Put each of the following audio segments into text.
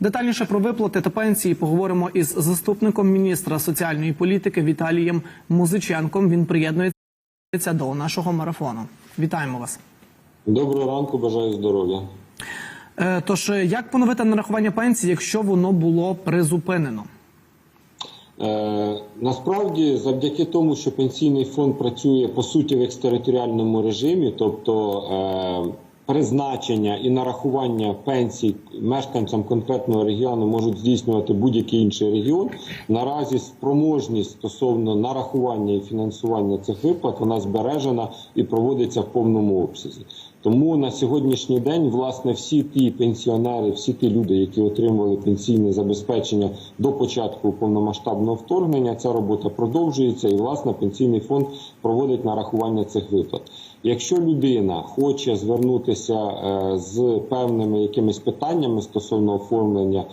Детальніше про виплати та пенсії поговоримо із заступником міністра соціальної політики Віталієм Музиченком. Він приєднується до нашого марафону. Вітаємо вас. Доброго ранку, бажаю здоров'я. Е, Тож, як поновити нарахування пенсії, якщо воно було призупинено? Е, насправді, завдяки тому, що пенсійний фонд працює по суті в екстериторіальному режимі, тобто е, призначення і нарахування пенсій мешканцям конкретного регіону можуть здійснювати будь-який інший регіон. Наразі спроможність стосовно нарахування і фінансування цих виплат вона збережена і проводиться в повному обсязі. Тому на сьогоднішній день власне всі ті пенсіонери, всі ті люди, які отримували пенсійне забезпечення до початку повномасштабного вторгнення, ця робота продовжується, і власне пенсійний фонд проводить нарахування цих виплат. Якщо людина хоче звернутися е, з певними якимись питаннями стосовно оформлення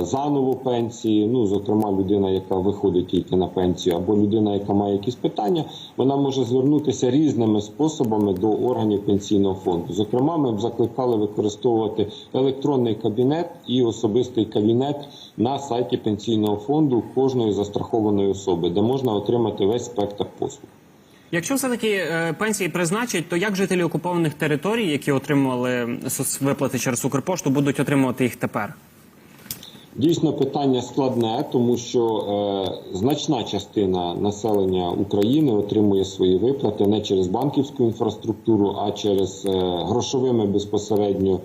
заново пенсії, ну зокрема людина, яка виходить тільки на пенсію, або людина, яка має якісь питання, вона може звернутися різними способами до органів пенсійного фонду. Зокрема, ми б закликали використовувати електронний кабінет і особистий кабінет на сайті пенсійного фонду кожної застрахованої особи, де можна отримати весь спектр послуг. Якщо все таки пенсії призначать, то як жителі окупованих територій, які отримували соцвиплати через Укрпошту, будуть отримувати їх тепер? Дійсно, питання складне, тому що е, значна частина населення України отримує свої виплати не через банківську інфраструктуру, а через е, грошовими безпосередньо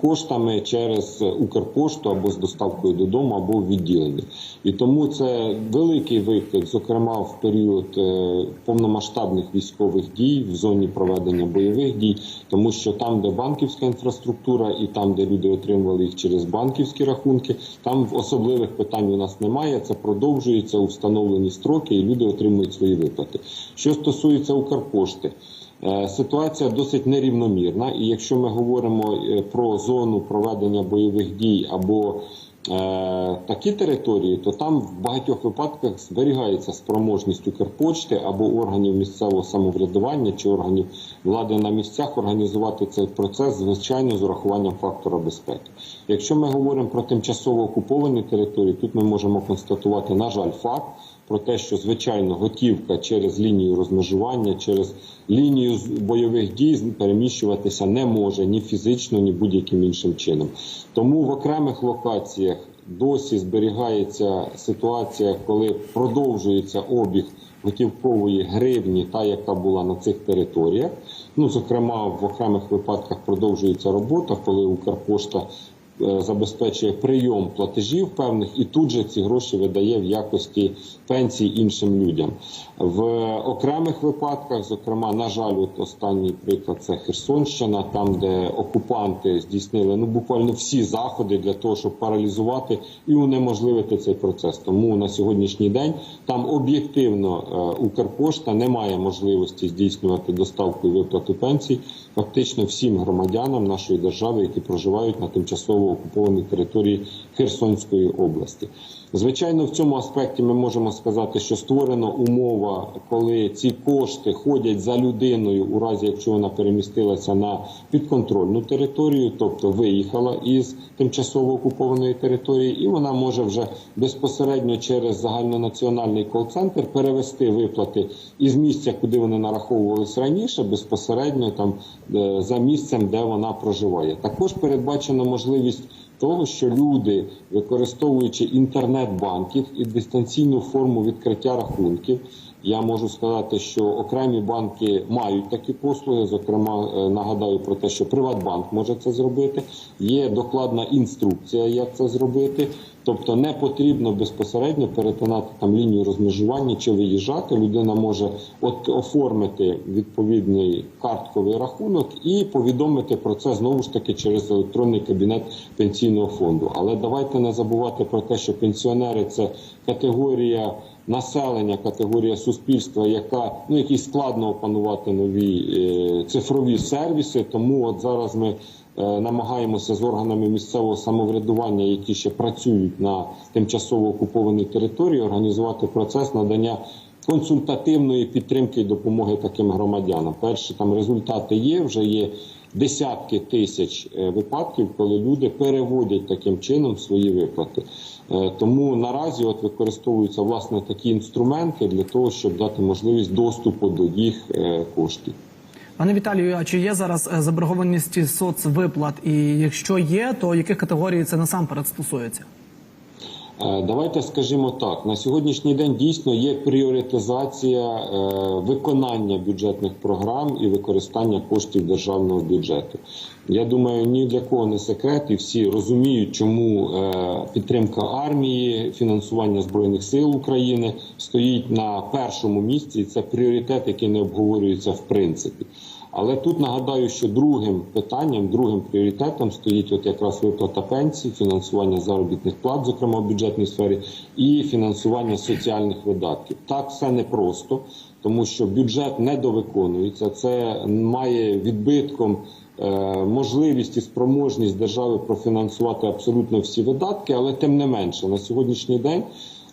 коштами через Укрпошту або з доставкою додому, або в відділенні. І тому це великий виклик, зокрема в період е, повномасштабних військових дій в зоні проведення бойових дій, тому що там, де банківська інфраструктура, і там, де люди отримували їх через банківські рахунки. Там особливих питань у нас немає. Це продовжується у встановлені строки, і люди отримують свої виплати. Що стосується Укрпошти. Ситуація досить нерівномірна, і якщо ми говоримо про зону проведення бойових дій або е, такі території, то там в багатьох випадках зберігається спроможність Укрпочти або органів місцевого самоврядування чи органів влади на місцях організувати цей процес, звичайно, з урахуванням фактора безпеки. Якщо ми говоримо про тимчасово окуповані території, тут ми можемо констатувати, на жаль, факт про те, що звичайно готівка через лінію розмежування, через лінію бойових дій переміщуватися не може ні фізично, ні будь-яким іншим чином. Тому в окремих локаціях досі зберігається ситуація, коли продовжується обіг готівкової гривні, та яка була на цих територіях. Ну зокрема, в окремих випадках продовжується робота, коли Укрпошта забезпечує прийом платежів певних і тут же ці гроші видає в якості пенсій іншим людям. В окремих випадках, зокрема, на жаль, от останній приклад це Херсонщина, там де окупанти здійснили ну буквально всі заходи для того, щоб паралізувати і унеможливити цей процес. Тому на сьогоднішній день там об'єктивно Укрпошта не має можливості здійснювати доставку і виплату пенсій фактично всім громадянам нашої держави, які проживають на тимчасово окупованій території Херсонської області. Звичайно, в цьому аспекті ми можемо сказати, що створена умова, коли ці кошти ходять за людиною, у разі якщо вона перемістилася на підконтрольну територію, тобто виїхала із тимчасово окупованої території, і вона може вже безпосередньо через загальнонаціональний кол-центр перевести виплати із місця, куди вони нараховувались раніше, безпосередньо там за місцем, де вона проживає. Також передбачена можливість того, що люди, використовуючи інтернет-банків і дистанційну форму відкриття рахунків, я можу сказати, що окремі банки мають такі послуги. Зокрема, нагадаю про те, що Приватбанк може це зробити. Є докладна інструкція, як це зробити. Тобто не потрібно безпосередньо перетинати там лінію розмежування чи виїжджати. Людина може от оформити відповідний картковий рахунок і повідомити про це знову ж таки через електронний кабінет пенсійного фонду. Але давайте не забувати про те, що пенсіонери це категорія. Населення, категорія суспільства, яка ну якій складно опанувати нові е, цифрові сервіси. Тому от зараз ми намагаємося з органами місцевого самоврядування, які ще працюють на тимчасово окупованій території, організувати процес надання консультативної підтримки і допомоги таким громадянам. Перші там результати є. Вже є десятки тисяч е, випадків, коли люди переводять таким чином свої виплати. Е, Тому наразі от використовуються власне такі інструменти для того, щоб дати можливість доступу до їх е, коштів. Пане Віталію, а чи є зараз е, заборгованість соцвиплат? І якщо є, то яких категорій це насамперед стосується? Е, Давайте скажімо так: на сьогоднішній день дійсно є пріоритизація е, виконання бюджетних програм і використання коштів державного бюджету. Я думаю, ні для кого не секрет, і всі розуміють, чому підтримка армії, фінансування збройних сил України стоїть на першому місці. І це пріоритет, який не обговорюється в принципі. Але тут нагадаю, що другим питанням, другим пріоритетом стоїть от якраз виплата пенсій, фінансування заробітних плат, зокрема в бюджетній сфері, і фінансування соціальних видатків. Так все непросто, тому що бюджет недовиконується. Це має відбитком е, можливість і спроможність держави профінансувати абсолютно всі видатки, але тим не менше на сьогоднішній день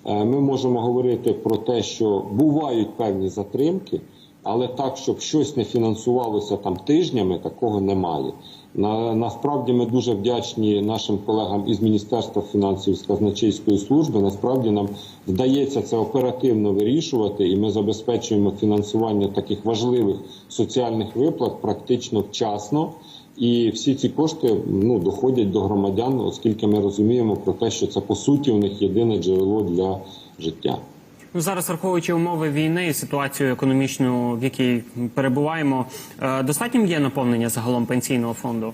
е, ми можемо говорити про те, що бувають певні затримки. Але так, щоб щось не фінансувалося там тижнями, такого немає. На, насправді ми дуже вдячні нашим колегам із Міністерства фінансів з казначейської служби. Насправді нам вдається це оперативно вирішувати, і ми забезпечуємо фінансування таких важливих соціальних виплат практично вчасно. І всі ці кошти ну доходять до громадян, оскільки ми розуміємо про те, що це по суті у них єдине джерело для життя. Ну зараз враховуючи умови війни і ситуацію економічну, в якій перебуваємо, е, достатнім є наповнення загалом пенсійного фонду.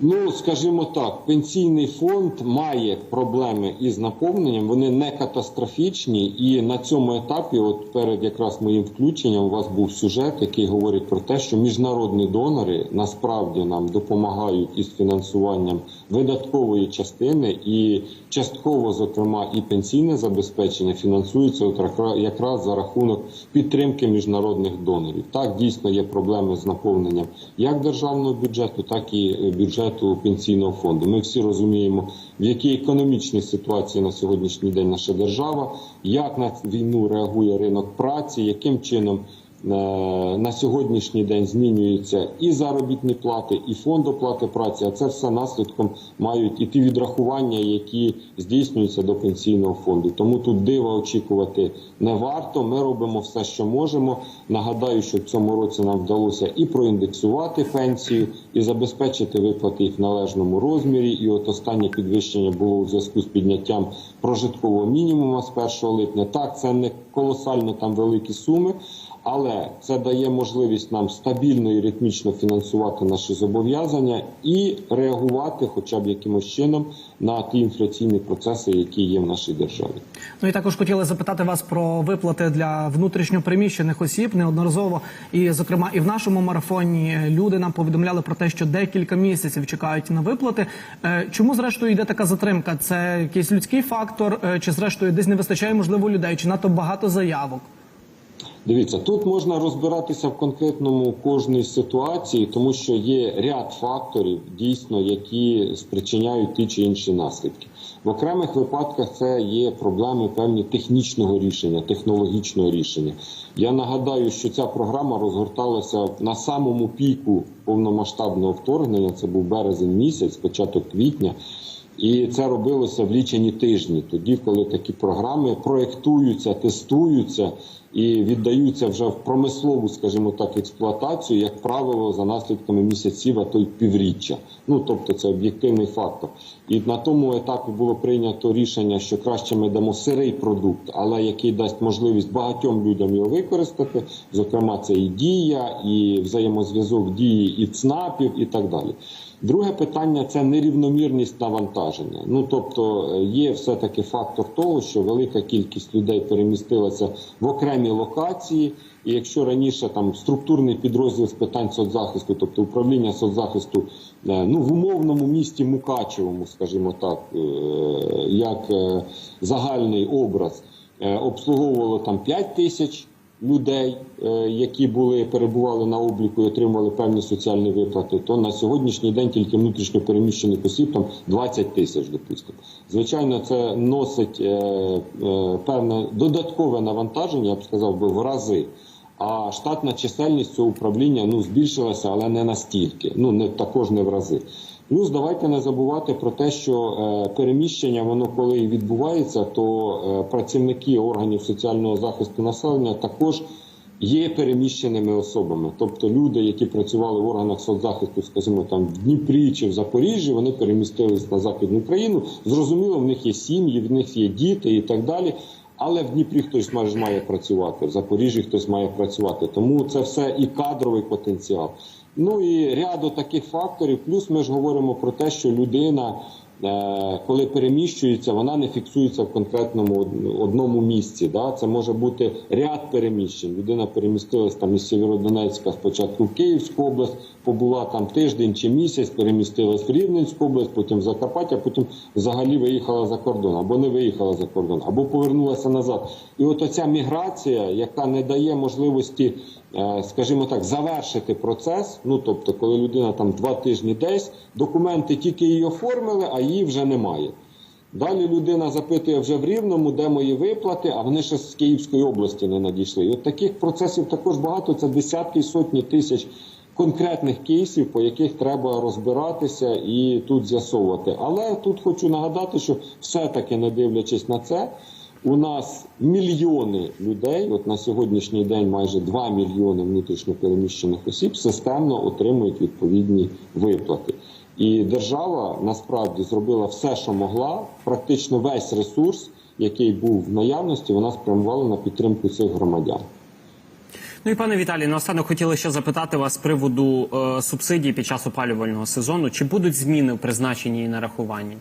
Ну, скажімо так, пенсійний фонд має проблеми із наповненням. Вони не катастрофічні, і на цьому етапі, от перед якраз моїм включенням, у вас був сюжет, який говорить про те, що міжнародні донори насправді нам допомагають із фінансуванням видаткової частини, і частково, зокрема, і пенсійне забезпечення фінансується якраз за рахунок підтримки міжнародних донорів. Так дійсно є проблеми з наповненням як державного бюджету, так і е, бюджету пенсійного фонду. Ми всі розуміємо, в якій економічній ситуації на сьогоднішній день наша держава, як на війну реагує ринок праці, яким чином. Е, На сьогоднішній день змінюються і заробітні плати, і фонд оплати праці. А це все наслідком мають і ті відрахування, які здійснюються до пенсійного фонду. Тому тут дива очікувати не варто. Ми робимо все, що можемо. Нагадаю, що в цьому році нам вдалося і проіндексувати пенсію, і забезпечити виплати їх в належному розмірі. І от останнє підвищення було у зв'язку з підняттям прожиткового мінімуму з 1 липня. Так, це не колосально там великі суми. Але це дає можливість нам стабільно і ритмічно фінансувати наші зобов'язання і реагувати, хоча б якимось чином, на ті інфляційні процеси, які є в нашій державі. Ну і також хотіли запитати вас про виплати для внутрішньопереміщених осіб неодноразово. І, зокрема, і в нашому марафоні люди нам повідомляли про те, що декілька місяців чекають на виплати. Е, Чому зрештою йде така затримка? Це якийсь людський фактор, е, чи зрештою десь не вистачає можливо людей, чи надто багато заявок? Дивіться, тут можна розбиратися в конкретному кожній ситуації, тому що є ряд факторів, дійсно, які спричиняють ті чи інші наслідки. В окремих випадках це є проблеми певні технічного рішення, технологічного рішення. Я нагадаю, що ця програма розгорталася на самому піку повномасштабного вторгнення. Це був березень місяць, початок квітня. І це робилося в лічені тижні, тоді, коли такі програми проектуються, тестуються і віддаються вже в промислову, скажімо так, експлуатацію, як правило, за наслідками місяців, а то й півріччя. Ну тобто це об'єктивний фактор. І на тому етапі було прийнято рішення, що краще ми дамо сирий продукт, але який дасть можливість багатьом людям його використати. Зокрема, це і дія, і взаємозв'язок дії, і ЦНАПів, і так далі. Друге питання це нерівномірність навантаження. Ну тобто е, є все таки фактор того, що велика кількість людей перемістилася в окремі локації. І якщо раніше там структурний підрозділ з питань соцзахисту, тобто управління соцзахисту, е, ну в умовному місті Мукачевому, скажімо так, е, як загальний образ, обслуговувало там 5 тисяч людей, е, які були перебували на обліку і отримували певні соціальні виплати, то на сьогоднішній день тільки внутрішньо переміщених осіб там 20 тисяч, допустимо. Звичайно, це носить е, е, певне додаткове навантаження, я б сказав би, в рази. а штатна чисельність цього управління ну збільшилася, але не настільки. Ну не також не в рази. Плюс давайте не забувати про те, що е, переміщення воно коли і відбувається, то е, працівники органів соціального захисту населення також є переміщеними особами. Тобто люди, які працювали в органах соцзахисту, скажімо, там в Дніпрі чи в Запоріжжі, вони перемістились на західну Україну. Зрозуміло, в них є сім'ї, в них є діти і так далі. Але в Дніпрі хтось має працювати, в Запоріжжі хтось має працювати. Тому це все і кадровий потенціал. Ну і ряду таких факторів. Плюс ми ж говоримо про те, що людина, е, коли переміщується, вона не фіксується в конкретному одному місці. Да? Це може бути ряд переміщень. Людина перемістилась там із Сєвєродонецька спочатку в Київську область, побула там тиждень чи місяць, перемістилась в Рівненську область, потім в Закарпаття, потім взагалі виїхала за кордон, або не виїхала за кордон, або повернулася назад. І от оця міграція, яка не дає можливості, скажімо так, завершити процес. Ну тобто, коли людина там два тижні десь, документи тільки її оформили, а її вже немає. Далі людина запитує вже в Рівному, де мої виплати, а вони ще з Київської області не надійшли. І от таких процесів також багато. Це десятки, сотні тисяч конкретних кейсів, по яких треба розбиратися і тут з'ясовувати. Але тут хочу нагадати, що все-таки не дивлячись на це, у нас мільйони людей, от на сьогоднішній день майже 2 мільйони внутрішньопереміщених осіб системно отримують відповідні виплати. І держава насправді зробила все, що могла. Практично весь ресурс, який був в наявності, вона спрямувала на підтримку цих громадян. Ну і пане Віталій, наостанок хотіли ще запитати вас з приводу е, субсидій під час опалювального сезону. Чи будуть зміни в призначенні і нарахуванні?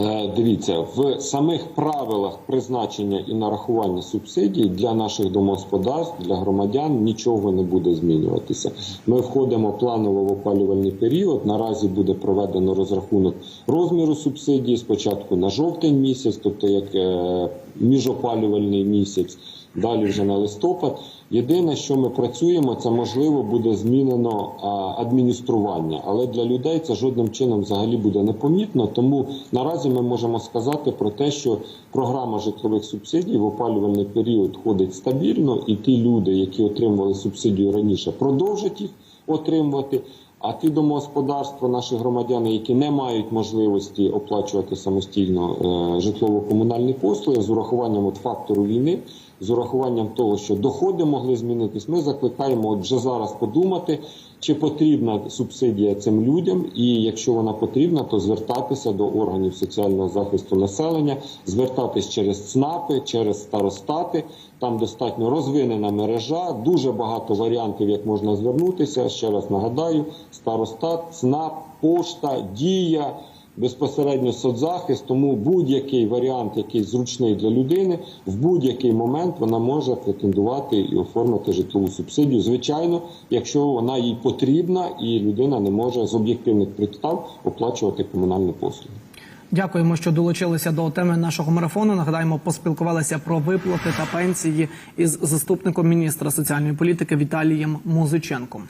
Е, Дивіться, в самих правилах призначення і нарахування субсидій для наших домогосподарств, для громадян нічого не буде змінюватися. Ми входимо планово в опалювальний період. Наразі буде проведено розрахунок розміру субсидії спочатку на жовтень місяць, тобто як е, міжопалювальний місяць, далі вже на листопад. Єдине, що ми працюємо, це можливо буде змінено адміністрування, але для людей це жодним чином взагалі буде непомітно. Тому наразі ми можемо сказати про те, що програма житлових субсидій в опалювальний період ходить стабільно, і ті люди, які отримували субсидію раніше, продовжать їх отримувати. А ті домогосподарства, наші громадяни, які не мають можливості оплачувати самостійно е, житлово-комунальні послуги з урахуванням от фактору війни, з урахуванням того, що доходи могли змінитись, ми закликаємо от вже зараз подумати, чи потрібна субсидія цим людям, і якщо вона потрібна, то звертатися до органів соціального захисту населення, звертатись через ЦНАПи, через старостати. Там достатньо розвинена мережа, дуже багато варіантів, як можна звернутися. Ще раз нагадаю: старостат, ЦНАП, пошта, дія. Безпосередньо соцзахист, тому будь-який варіант, який зручний для людини, в будь-який момент вона може претендувати і оформити житлову субсидію. Звичайно, якщо вона їй потрібна і людина не може з об'єктивних підстав оплачувати комунальні послуги. Дякуємо, що долучилися до теми нашого марафону. Нагадаємо, поспілкувалися про виплати та пенсії із заступником міністра соціальної політики Віталієм Музиченком.